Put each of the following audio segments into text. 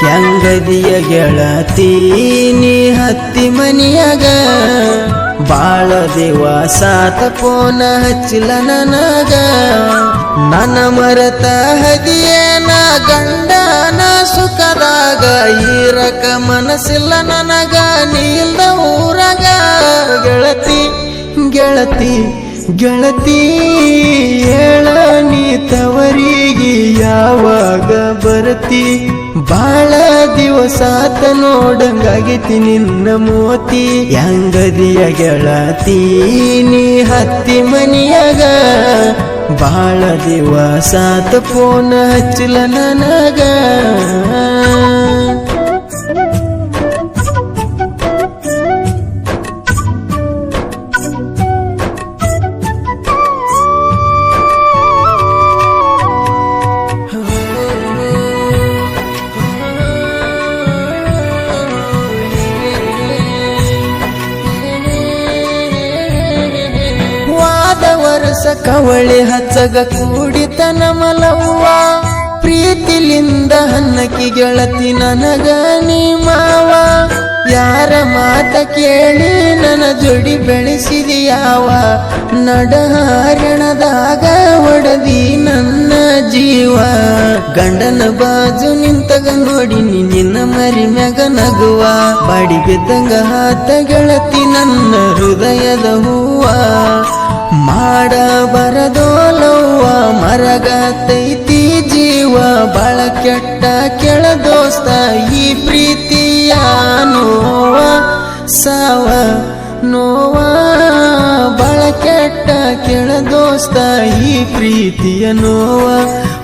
ಹೆಂಗದಿಯ ಗೆಳತಿ, ನೀ ಹತ್ತಿ ಮನಿಯಾಗ. ಬಾಳ ದಿವಸ ಪೋನ ಹಚ್ಚಿಲ್ಲ ನನಗ. ನನ್ನ ಮರತ ಹದಿಯೇನ, ಗಂಡನ ಸುಖದಾಗ ಈರಕ ಮನಸ್ಸಿಲ್ಲ ನನಗ. ನೀಲ್ದ ಊರಾಗ ಗೆಳತಿ ಗೆಳತಿ. ಗೆಳತಿ ನೀ ತವರಿಗೆ ಯಾವಾಗ ಬರತಿ? ಬಾಳ ದಿವಸಾತ ನೋಡಂಗಾಗೈತಿ ನಿನ್ನ ಮೋತಿ. ಹೆಂಗದಿಯ ಗೆಳತಿ, ನೀ ಹತ್ತಿ ಮನಿಯಾಗ. ಬಾಳ ದಿವಸಾತ ಫೋನ್ ಹಚ್ಚಲ ನನಗ. ವರ್ಷ ಕವಳಿ ಹಚ್ಚಗ ಕೂಡಿತನ ಮಲವ್ವ. ಪ್ರೀತಿಲಿಂದ ಹನ್ನಕಿ ಗೆಳತಿ ನನಗ ನೀ ಮಾವ. ಯಾರ ಮಾತ ಕೇಳಿ ನನ್ನ ಜೋಡಿ ಬೆಳೆಸಿದಿ ಯಾವ ನಡಹಾರಣದಾಗ ಒಡದಿ ನನ್ನ ಜೀವ. ಗಂಡನ ಬಾಜು ನಿಂತಗ ನೋಡಿ ನಿನ್ನ ಮರಿ ಮ್ಯಾಗ ನಗುವ. ಬಾಡಿ ಬಿದ್ದಂಗ ಹಾತ ಗೆಳತಿ ನನ್ನ ಹೃದಯದ ಹೂವ. ಮಾಡ ಬರದೋಲವ್ವ ಮರಗತೈತಿ ಜೀವ ಬಳ ಕೆಟ್ಟ ಕೆಳ ದೋಸ್ತ ಈ ಪ್ರೀತಿಯ ನೋವ ಸಾವ ನೋವ. ಕೆಟ್ಟ ಕೆಳ ದೋಸ್ತ ಈ ಪ್ರೀತಿಯ ನೋವ.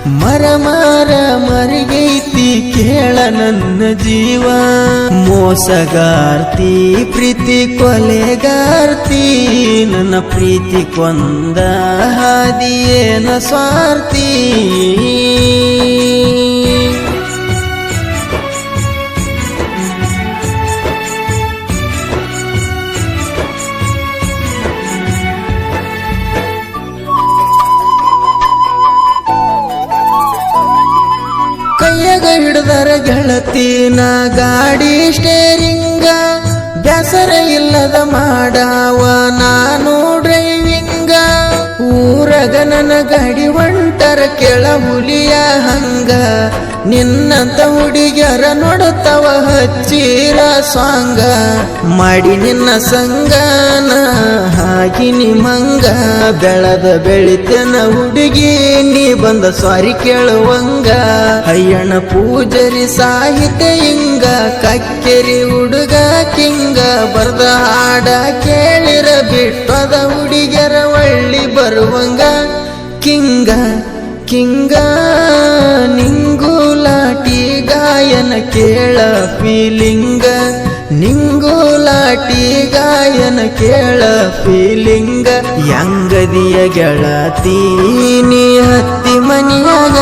ಮರ ಮರ ಮರಿಗೈತಿ ಕೇಳ ನನ್ನ ಜೀವ. ಮೋಸಗಾರ್ತಿ, ಪ್ರೀತಿ ಕೊಲೆಗಾರ್ತಿ, ನನ್ನ ಪ್ರೀತಿ ಕೊಂದ ಹಾದಿಯೇನ ಸ್ವಾರ್ಥಿ ಗೆಳತಿ ಗೆಳತಿನ ಗಾಡಿ ಸ್ಟೇರಿಂಗ ಬ್ಯಾಸರ ಇಲ್ಲದ ಮಾಡಾವ ನಾನು ಡ್ರೈವಿಂಗ ಊರಗ ನನ್ನ ಗಾಡಿ ಒಂಟರ ಕೆಳ ಹುಲಿಯ ಹಂಗ. ನಿನ್ನಂತ ಹುಡುಗಿಯರ ನೋಡುತ್ತವ ಹಚ್ಚಿರ ಸಾಂಗ ಮಾಡಿ ನಿನ್ನ ಸಂಗನ ಹಾಕಿ ಮಂಗ, ಬೆಳದ ಬೆಳಿತನ ಹುಡುಗಿ, ನೀ ಬಂದ ಸ್ವಾರಿ ಕೇಳುವಂಗ. ಅಯ್ಯಣ್ಣ ಪೂಜರಿ ಸಾಹಿತ್ಯ ಹಿಂಗ ಕಕ್ಕೆರಿ ಹುಡುಗ ಕಿಂಗ. ಬರ್ದ ಹಾಡ ಕೇಳಿರ ಬಿಟ್ಟದ ಹುಡುಗಿಯರ ಒಳ್ಳಿ ಬರುವಂಗ. ಕಿಂಗ ಕಿಂಗ, ನಿಂಗುಲಾಟಿ ಗಾಯನ ಕೇಳ ಫೀಲಿಂಗ. ನಿಂಗುಲಾಟಿ ಗಾಯನ ಕೇಳ ಫೀಲಿಂಗ ಯಂಗದಿಯ ಗೆಳತಿ, ನೀ ಹತ್ತಿ ಮನಿಯಾಗ.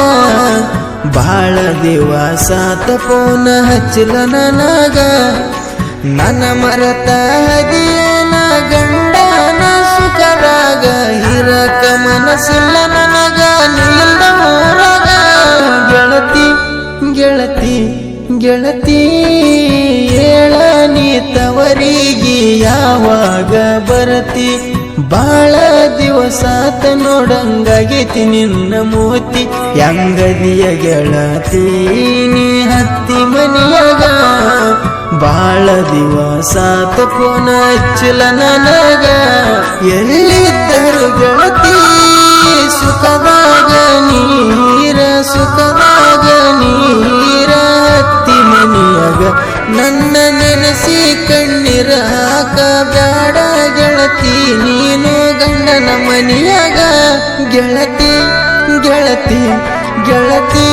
ಬಾಳ ದಿವಸ ತಪೋನ ಹಚ್ಚಲ ನನಗ. ನನ್ನ ಮರತ ಹದಿಯನ ಗಂಡನ ಸುಖರಾಗ ಇರಕ ಮನಸ್ಸಿಲ್ಲ ನನಗ ನಿಲ್ಲ ಗೆಳತಿ ಗೆಳತಿ ಗೆಳತಿ. ತವರಿಗೆ ಯಾವಾಗ ಬರತಿ? ಬಾಳ ದಿವಸಾತ ನೋಡಂಗಾಗೈತಿ ನಿನ್ನ ಮೂತಿ. ಯಂಗದಿಯ ಗೆಳತಿ ನೀ ಹತ್ತಿ ಮನಿಯಾಗ. ಬಾಳ ದಿವಸಾತ ಪೋನ ಹಚ್ಚಲ ನನಗ. ಎಲ್ಲಿದ್ದರು ಗೆಳತಿ? ಸುಖದಾಗ ನೀರ ಸುಖದಾಗ ನೀರ ಹತ್ತಿ ಮನಿಯಾಗ. ನನ್ನ ಕಣ್ಣೀರ ಹಾಕಬೇಡ ಗೆಳತಿ ನೀನು ಗಂಡನ ಮನೆಯಾಗ ಗೆಳತಿ ಗೆಳತಿ ಗೆಳತಿ.